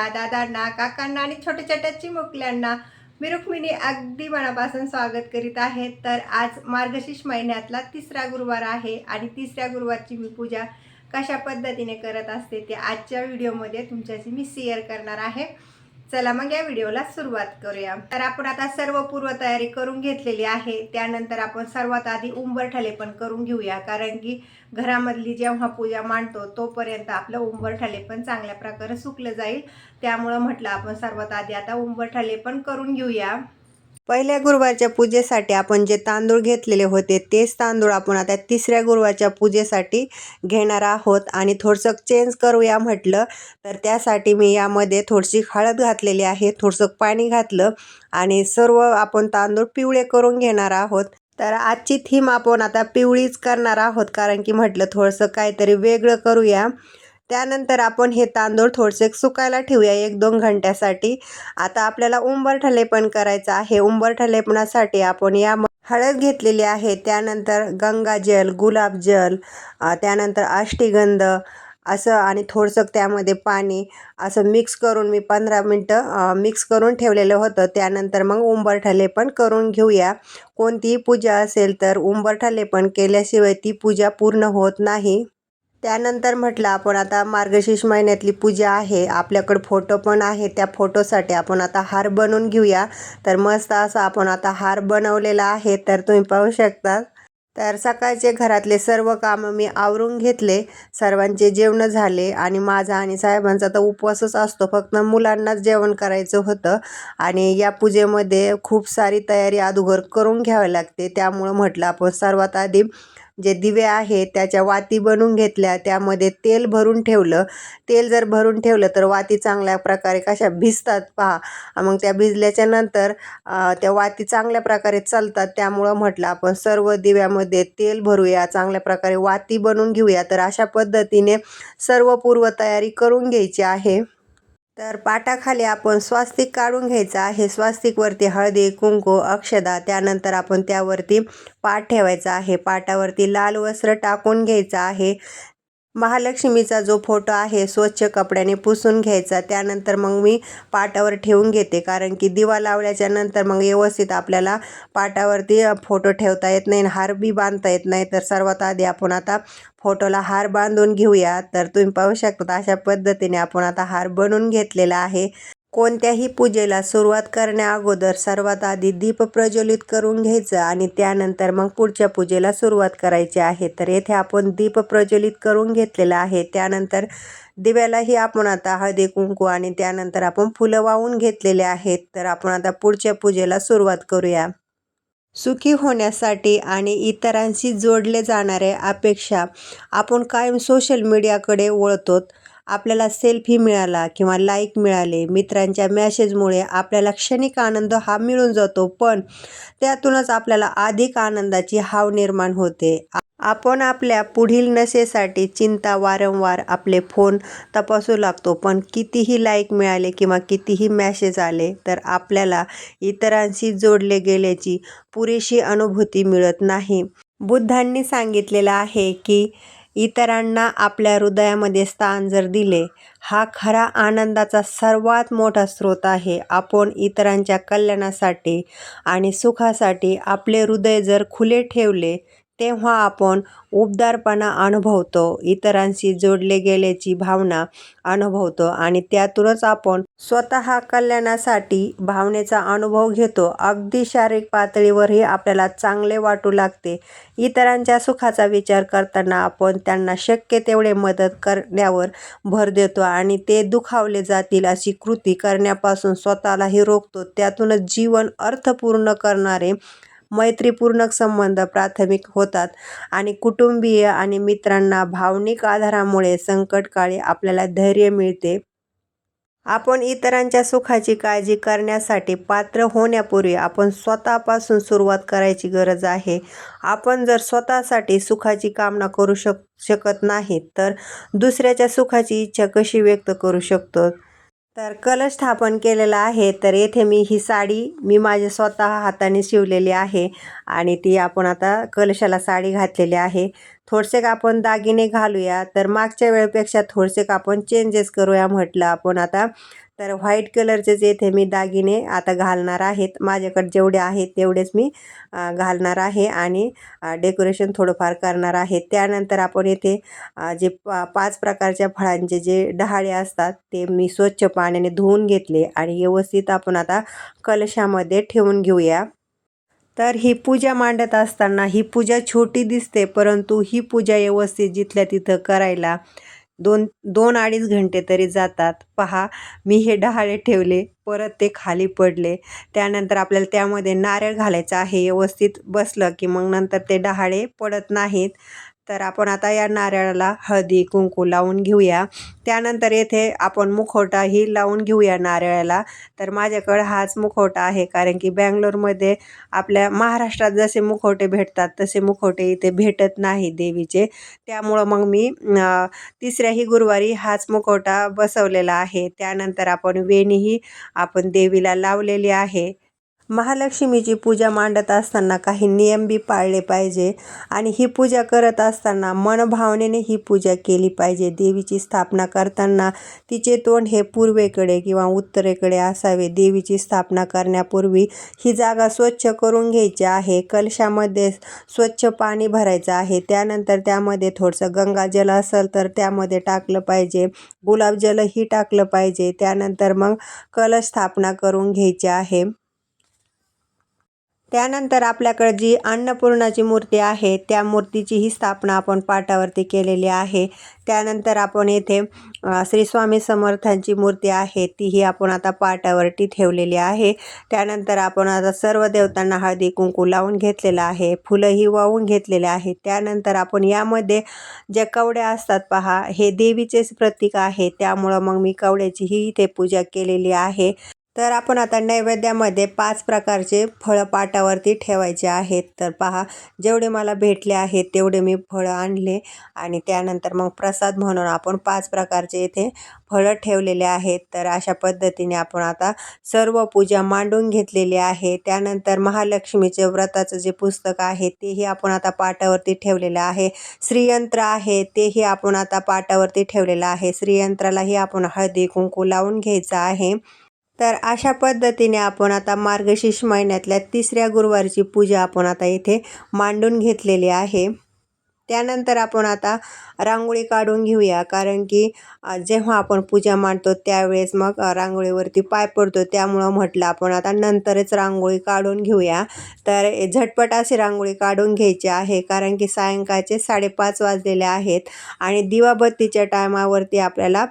आजींना दादांना काकांना आणि छोट्या छोट्या चिमुकल्यांना मी रुक्मिणी अगदी मनापासून स्वागत करीत आहे. तर आज मार्गशीर्ष महिन्यातला तिसरा गुरुवार आहे आणि तिसऱ्या गुरुवारची मी पूजा कशा पद्धतीने करत असते ते आजच्या व्हिडिओमध्ये तुमच्याशी मी शेअर करणार आहे. चला मग या व्हिडिओला सुरुवात करूया. तर आपण आता सर्व पूर्वतयारी करून घेतलेली आहे. त्यानंतर आपण सर्वात आधी उंबरठले पण करून घेऊया. कारण की घरामधली जेव्हा पूजा मांडतो तोपर्यंत आपलं उंबरठले पण चांगल्या प्रकारे सुकलं जाईल. त्यामुळं म्हटलं आपण सर्वात आधी आता उंबरठले पण करून घेऊया. पहिल्या गुरुवारच्या पूजेसाठी आपण जे तांदूळ घेतलेले होते तेच तांदूळ आपण आता तिसऱ्या गुरुवारच्या पूजेसाठी घेणार आहोत. आणि थोडंसं चेंज करूया म्हटलं तर त्यासाठी मी यामध्ये थोडीशी हळद घातलेली आहे थोडंसं पाणी घातलं आणि सर्व आपण तांदूळ पिवळे करून घेणार आहोत. तर आजची थीम आपण आता पिवळीच करणार आहोत कारण की म्हटलं थोडंसं काहीतरी वेगळं करूया. त्यानंतर आपण हे तांदूळ थोडेसे सुकायला ठेवूया एक दोन घंट्यासाठी. आता आपल्याला उंबरठले पण करायचं आहे. उंबरठलेपणासाठी आपण या हळद घेतलेली आहे. त्यानंतर गंगाजल गुलाबजल त्यानंतर अष्टीगंध असं आणि थोडंसं त्यामध्ये पाणी असं मिक्स करून मी पंधरा मिनटं मिक्स करून ठेवलेलं होतं. त्यानंतर मग उंबरठले पण करून घेऊया. कोणतीही पूजा असेल तर उंबरठले पण केल्याशिवाय ती पूजा पूर्ण होत नाही. त्यानंतर म्हटलं आपण आता मार्गशीर्ष महिन्यातली पूजा आहे. आपल्याकडं फोटो पण आहे. त्या फोटोसाठी आपण आता हार बनवून घेऊया. तर मस्त असा आपण आता हार बनवलेला आहे. तर तुम्ही पाहू शकता. तर सकाळचे घरातले सर्व कामं मी आवरून घेतले. सर्वांचे जेवणं झाले आणि माझा आणि साहेबांचा तर उपवासच असतो. फक्त मुलांनाच जेवण करायचं होतं. आणि या पूजेमध्ये खूप सारी तयारी अगोदर करून घ्यावी लागते. त्यामुळं म्हटलं आपण सर्वात आधी जे दिवे आहे त्याच्या वाती बनवून घेतल्या त्यामध्ये तेल भरून ठेवलं. तेल जर भरून ठेवलं तर वाती चांगल्या प्रकारे कशा भिजतात पहा. मग त्या भिजल्याच्या नंतर त्या वाती चांगल्या प्रकारे चालतात. त्यामुळं म्हटलं आपण सर्व दिव्यामध्ये तेल भरूया चांगल्या प्रकारे वाती बनवून घेऊया. तर अशा पद्धतीने सर्व पूर्वतयारी करून घ्यायची आहे. तर पाटाखाली आपण स्वास्तिक काढून घ्यायचं आहे. स्वास्तिकवरती हळदी कुंकू अक्षदा त्यानंतर आपण त्यावरती पाट ठेवायचा आहे. पाटावरती लाल वस्त्र टाकून घ्यायचं आहे. महालक्ष्मीचा जो फोटो आहे स्वच्छ कपड्याने पुसून घ्यायचा त्यानंतर मग मी पाटावर ठेवून घेते. कारण की दिवा लावल्याच्या नंतर मग व्यवस्थित आपल्याला पाटावरती फोटो ठेवता येत नाही आणि हार बी बांधता येत नाही. तर सर्वात आधी आपण आता फोटोला हार बांधून घेऊया. तर तुम्ही पाहू शकता अशा पद्धतीने आपण आता हार बनवून घेतलेला आहे. कोणत्याही पूजेला सुरुवात करण्याअगोदर सर्वात आधी दीप प्रज्वलित करून घ्यायचं आणि त्यानंतर मग पुढच्या पूजेला सुरुवात करायची आहे. तर येथे आपण दीप प्रज्वलित करून घेतलेला आहे. त्यानंतर दिव्यालाही आपण आता हळदी कुंकू आणि त्यानंतर आपण फुलं वाहून घेतलेले आहेत. तर आपण आता पुढच्या पूजेला सुरुवात करूया. सुखी होण्यासाठी आणि इतरांशी जोडले जाणाऱ्या अपेक्षा आपण कायम सोशल मीडियाकडे वळतो आपल्याला सेल्फी मिळाला किंवा लाईक मिळाले मित्रांच्या मॅसेजमुळे आपल्याला क्षणिक आनंद हा मिळून जातो पण त्यातूनच आपल्याला अधिक आनंदाची हाव निर्माण होते. आपण आपल्या पुढील नशेसाठी चिंता वारंवार आपले फोन तपासू लागतो पण कितीही लाईक मिळाले किंवा कितीही मॅसेज आले तर आपल्याला इतरांशी जोडले गेल्याची पुरेशी अनुभूती मिळत नाही. बुद्धांनी सांगितलेलं आहे की इतरांना आपल्या हृदयामध्ये स्थान जर दिले हा खरा आनंदाचा सर्वात मोठा स्रोत आहे. आपण इतरांच्या कल्याणासाठी आणि सुखासाठी आपले हृदय जर खुले ठेवले तेव्हा आपण उबदारपणा अनुभवतो इतरांशी जोडले गेल्याची भावना अनुभवतो आणि त्यातूनच आपण स्वतः कल्याणासाठी भावनेचा अनुभव घेतो. अगदी शारीरिक पातळीवरही आपल्याला चांगले वाटू लागते. इतरांच्या सुखाचा विचार करताना आपण त्यांना शक्य तेवढे मदत करण्यावर भर देतो आणि ते दुखावले जातील अशी कृती करण्यापासून स्वतःलाही रोखतो. त्यातूनच जीवन अर्थपूर्ण करणारे मैत्रीपूर्ण संबंध प्राथमिक होतात आणि कुटुंबीय आणि मित्रांना भावनिक आधारामुळे संकटकाळी आपल्याला धैर्य मिळते. आपण इतरांच्या सुखाची काळजी करण्यासाठी पात्र होण्यापूर्वी आपण स्वतःपासून सुरुवात करायची गरज आहे. आपण जर स्वतःसाठी सुखाची कामना करू शक शकत नाही तर दुसऱ्याच्या सुखाची इच्छा कशी व्यक्त करू शकतो? तर कलश स्थापन केलेला आहे. तर येथे मी ही साडी मी माझ्या स्वतः हाताने शिवलेली आहे आणि ती आपण आता कलशाला साडी घातलेली आहे. थोडसे आपण दागिने घालूया. तर मागच्या वेळेपेक्षा थोडसे आपण चेंजेस करूया म्हटलं आपण आता. तर व्हाईट कलरचेच येथे मी दागिने आता घालणार आहेत माझ्याकडे जेवढे आहेत तेवढेच मी घालणार आहे आणि डेकोरेशन थोडंफार करणार आहे. त्यानंतर आपण येथे जे पा पाच प्रकारच्या फळांचे जे डहाळे असतात ते मी स्वच्छ पाण्याने धुवून घेतले आणि व्यवस्थित आपण आता कलशामध्ये ठेवून घेऊया. तर ही पूजा मांडत असताना ही पूजा छोटी दिसते परंतु ही पूजा व्यवस्थित जिथल्या तिथं करायला दोन दोन अडीच घंटे तरी जातात. पहा मी हे डहाळे ठेवले परत ते खाली पडले. त्यानंतर आपल्याला त्यामध्ये नारळ घालायचं आहे. व्यवस्थित बसलं की मग नंतर ते डहाळे पडत नाहीत. तर आपण आता या नारळाला हळदी कुंकू लावून घेऊया. त्यानंतर येथे आपण मुखवटाही लावून घेऊया नारळाला. तर माझ्याकडं हाच मुखवटा आहे कारण की बँगलोरमध्ये आपल्या महाराष्ट्रात जसे मुखवटे भेटतात तसे मुखवटे इथे भेटत नाही देवीचे. त्यामुळं मग मी तिसऱ्याही गुरुवारी हाच मुखवटा बसवलेला आहे. त्यानंतर आपण वेणीही आपण देवीला लावलेली आहे. महालक्ष्मीची पूजा मांडत असताना काही नियम बी पाळले पाहिजे. आणि ही पूजा करत असताना मनभावनेने ही पूजा केली पाहिजे. देवीची स्थापना करताना तिचे तोंड हे पूर्वेकडे किंवा उत्तरेकडे असावे. देवीची स्थापना करण्यापूर्वी ही जागा स्वच्छ करून घ्यायची आहे. कलशामध्ये स्वच्छ पाणी भरायचं आहे. त्यानंतर त्यामध्ये थोडंसं गंगाजल असेल तर त्यामध्ये टाकलं पाहिजे. गुलाबजलही टाकलं पाहिजे. त्यानंतर मग कलश स्थापना करून घ्यायची आहे. त्यानंतर आपल्याकडे जी अन्नपूर्णाची मूर्ती आहे त्या मूर्तीचीही स्थापना आपण पाटावरती केलेली आहे. त्यानंतर आपण येथे श्री स्वामी समर्थांची मूर्ती आहे तीही आपण आता पाटावरती ठेवलेली आहे. त्यानंतर आपण आता सर्व देवतांना हळदी कुंकू लावून घेतलेलं आहे फुलंही वाहून घेतलेले आहे. त्यानंतर आपण यामध्ये ज्या कवड्या असतात पहा हे देवीचेच प्रतीक आहे. त्यामुळं मग मी कवड्याचीही इथे पूजा केलेली आहे. तर आपण आता नैवेद्यामध्ये पाच प्रकारचे फळं पाटावरती ठेवायचे आहेत. तर पहा जेवढे मला भेटले आहेत तेवढे मी फळं आणले आणि त्यानंतर मग प्रसाद म्हणून आपण पाच प्रकारचे इथे फळं ठेवलेले आहेत. तर अशा पद्धतीने आपण आता सर्व पूजा मांडून घेतलेली आहे. त्यानंतर महालक्ष्मीचे व्रताचं जे पुस्तक आहे तेही आपण आता पाटावरती ठेवलेलं आहे. श्रीयंत्र आहे तेही आपण आता पाटावरती ठेवलेलं आहे. श्रीयंत्रालाही आपण हळदी कुंकू लावून घ्यायचं आहे. तर अशा पद्धतीने आपण आता मार्गशीर्ष महिन्यातल्या तिसऱ्या गुरुवारची पूजा आपण आता इथे मांडून घेतलेली आहे. त्यानंतर आपण आता रांगोळी काढून घेऊया. कारण की जेव्हा आपण पूजा मांडतो त्यावेळेस मग रांगोळीवरती पाय पडतो. त्यामुळं म्हटलं आपण आता नंतरच रांगोळी काढून घेऊया. तर झटपट अशी रांगोळी काढून घ्यायची आहे. कारण की सायंकाळचे साडेपाच वाजलेले आहेत आणि दिवाबत्तीच्या टायमावरती आपल्याला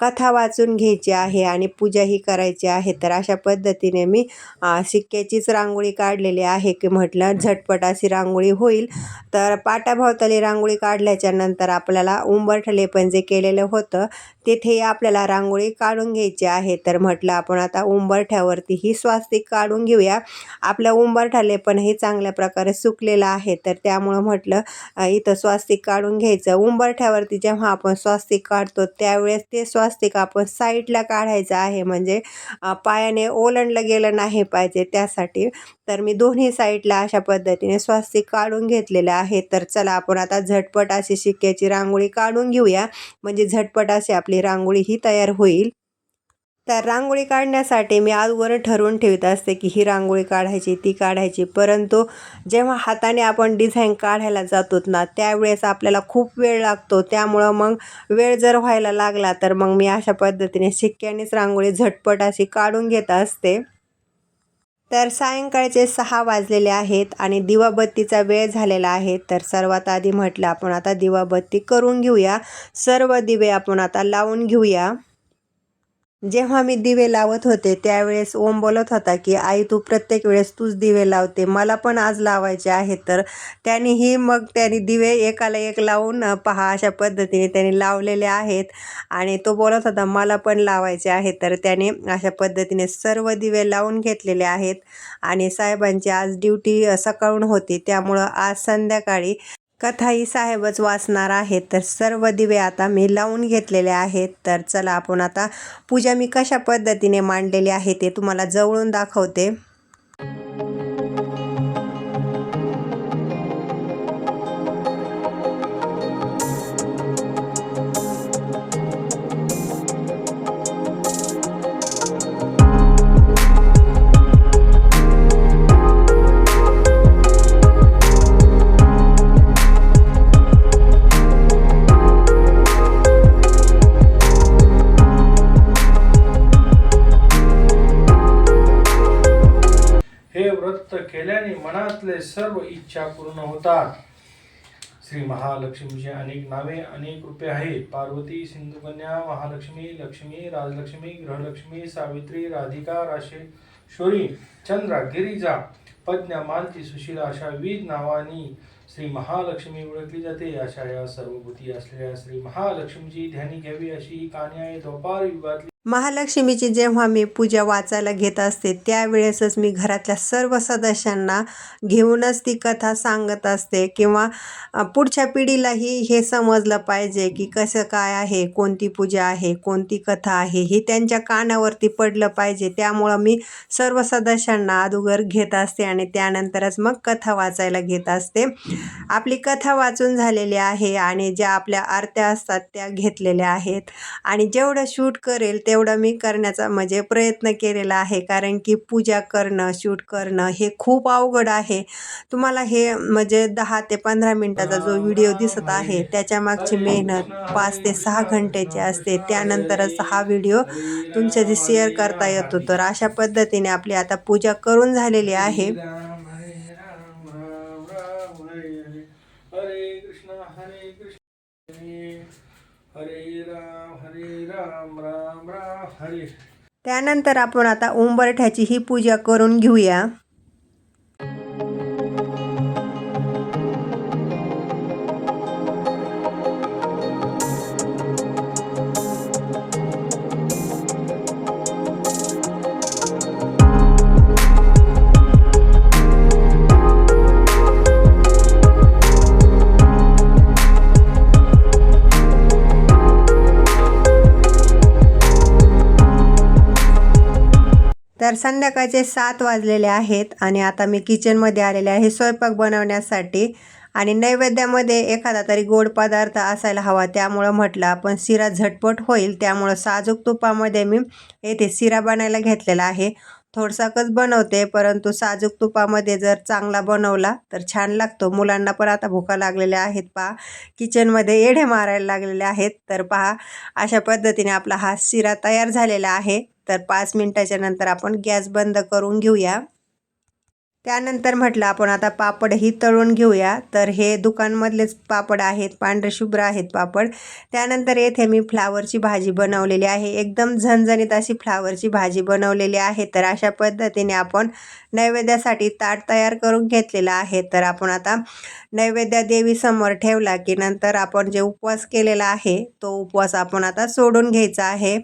कथा वाचून घ्यायची आहे आणि पूजाही करायची आहे. तर अशा पद्धतीने मी अ, शिक्क्याचीच रांगोळी काढलेली आहे की म्हटलं झटपट अशी रांगोळी होईल. तर पाटाभावताली रांगोळी काढल्याच्या नंतर आपल्याला उंबरठले पण जे केलेलं होतं तिथे आपल्याला रांगोळी काढून घ्यायची आहे. तर म्हटलं आपण आता उंबरठ्यावरती ही स्वास्तिक काढून घेऊया. आपलं उंबरठाले पण हे चांगल्या प्रकारे सुकलेलं आहे. तर त्यामुळं म्हटलं इथं स्वास्तिक काढून घ्यायचं. उंबरठ्यावरती जेव्हा आपण स्वास्तिक काढतो त्यावेळेस ते स्वास्तिक आपण साईडला काढायचं आहे. म्हणजे पायाने ओलंडलं गेलं नाही पाहिजे त्यासाठी. तर मी दोन्ही साईडला अशा पद्धतीने स्वास्तिक काढून घेतलेलं आहे. तर चला आपण आपण आता झटपट अशी शिक्क्याची रांगोळी काढून घेऊया. म्हणजे झटपट अशी आपली रांगोळी ही तयार होईल. तर रांगोळी काढण्यासाठी मी आजवर ठरवून ठेवत असते की ही रांगोळी काढायची ती काढायची. परंतु जेव्हा हाताने आपण डिझाईन काढायला जातो ना त्यावेळेस आपल्याला खूप वेळ लागतो. त्यामुळं मग वेळ जर व्हायला लागला तर मग मी अशा पद्धतीने शिक्क्यानेच रांगोळी झटपट अशी काढून घेत असते. तर सायंकाळचे सहा वाजलेले आहेत आणि दिवाबत्तीचा वेळ झालेला आहे. तर सर्वात आधी म्हटलं आपण आता दिवाबत्ती करून घेऊया. सर्व दिवे आपण आता लावून घेऊया. जेव्हा मी दिवे लावत होते त्यावेळेस ओम बोलत होता की आई तू प्रत्येक वेळेस तूच दिवे लावते. मला पण आज लावायचे आहेत तर त्यांनीही मग त्यांनी दिवे एकाला एक लावून पहा अशा पद्धतीने त्यांनी लावलेले आहेत. आणि तो बोलत होता मला पण लावायचे आहे. तर त्याने अशा पद्धतीने सर्व दिवे लावून घेतलेले आहेत. आणि साहेबांची आज ड्युटी सकाळून होती. त्यामुळं आज संध्याकाळी कथाही साहेबच वाचणार आहेत. तर सर्व दिवे आता मी लावून घेतलेले आहेत. तर चला आपण आता पूजा मी कशा पद्धतीने मांडलेली आहे ते तुम्हाला जवळून दाखवते. मनातले सर्व इच्छा पूर्ण होतात. श्री महालक्ष्मीचे अनेक नावे अनेक रूपे आहेत. पार्वती सिंधुकन्या महालक्ष्मी लक्ष्मी राजलक्ष्मी ग्रहलक्ष्मी सावित्री राधिका राशेश्वरी चंद्रा गिरिजा पज्ञा मालती सुशीला अशा विविध नावांनी श्री महालक्ष्मी ओळखली जाते. अशा या सर्वभूती असलेल्या श्री महालक्ष्मीची ध्यानी घ्यावी अशी ही कहाणी आहे. द्वापार युगातली महालक्ष्मीची जेव्हा मी पूजा वाचायला घेत असते त्यावेळेसच मी घरातल्या सर्व सदस्यांना घेऊनच ती कथा सांगत असते. किंवा पुढच्या पिढीलाही हे समजलं पाहिजे की कसं काय आहे कोणती पूजा आहे कोणती कथा आहे हे त्यांच्या कानावरती पडलं पाहिजे. त्यामुळं मी सर्व सदस्यांना अगोदर घेत असते आणि त्यानंतरच मग कथा वाचायला घेत असते. आपली कथा वाचून झालेली आहे आणि ज्या आपल्या आरत्या असतात त्या घेतलेल्या आहेत. आणि जेवढं शूट करेल ते तेवढं मी करण्याचा म्हणजे प्रयत्न केलेला आहे. कारण की पूजा करणं शूट करणं हे खूप अवघड आहे. तुम्हाला हे म्हणजे दहा ते पंधरा मिनटाचा जो व्हिडिओ दिसत आहे त्याच्या मागची मेहनत पाच ते सहा घंटेची असते. त्यानंतरच हा व्हिडिओ तुमच्याशी शेअर करता येतो. तर अशा पद्धतीने आपली आता पूजा करून झालेली आहे. हरे कृष्ण हरे कृष्ण. हरे राम हरे राम राम राम हरे. त्यानंतर आपण आता उंबरठ्याची ही पूजा करून घेऊया. तर संध्याकाळचे सात वाजलेले आहेत आणि आता मी किचनमध्ये आलेले आहे स्वयंपाक बनवण्यासाठी. आणि नैवेद्यामध्ये एखादा तरी गोड पदार्थ असायला हवा त्यामुळं म्हटलं आपण शिरा झटपट होईल. त्यामुळं साजूक तुपामध्ये मी येथे शिरा बनायला घेतलेला आहे. थोडसाकच बनवते परंतु साजूक तुपामध्ये जर चांगला बनवला तर छान लागतो. मुलांना पण आता भुका लागलेल्या आहेत पहा. किचनमध्ये येढे मारायला लागलेले आहेत. तर पहा अशा पद्धतीने आपला हा शिरा तयार झालेला आहे. तर पाच मिनटाच्या नंतर आपण गॅस बंद करून घेऊया. त्यानंतर म्हटलं आपण आता पापडही तळून घेऊया. तर हे दुकानमधलेच पापड आहेत पांढरशुभ्र आहेत पापड. त्यानंतर येथे मी फ्लावरची भाजी बनवलेली आहे. एकदम झणझणीत अशी फ्लावरची भाजी बनवलेली आहे. तर अशा पद्धतीने आपण नैवेद्यासाठी ताट तयार करून घेतलेलं आहे. तर आपण आता नैवेद्य देवीसमोर ठेवला की नंतर आपण जे उपवास केलेला आहे तो उपवास आपण आता सोडून घ्यायचा आहे.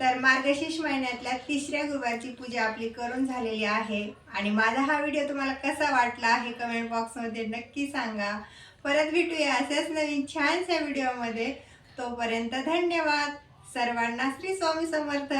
तर मार्गशीर्ष महिन्यातल्या तिसऱ्या गुरुवारची पूजा आपली करून झालेली आहे. आणि माझा हा व्हिडिओ तुम्हाला कसा वाटला आहे कमेंट बॉक्समध्ये नक्की सांगा. परत भेटूया अशाच नवीन छानशा व्हिडिओमध्ये. तोपर्यंत धन्यवाद. सर्वांना श्री स्वामी समर्थ.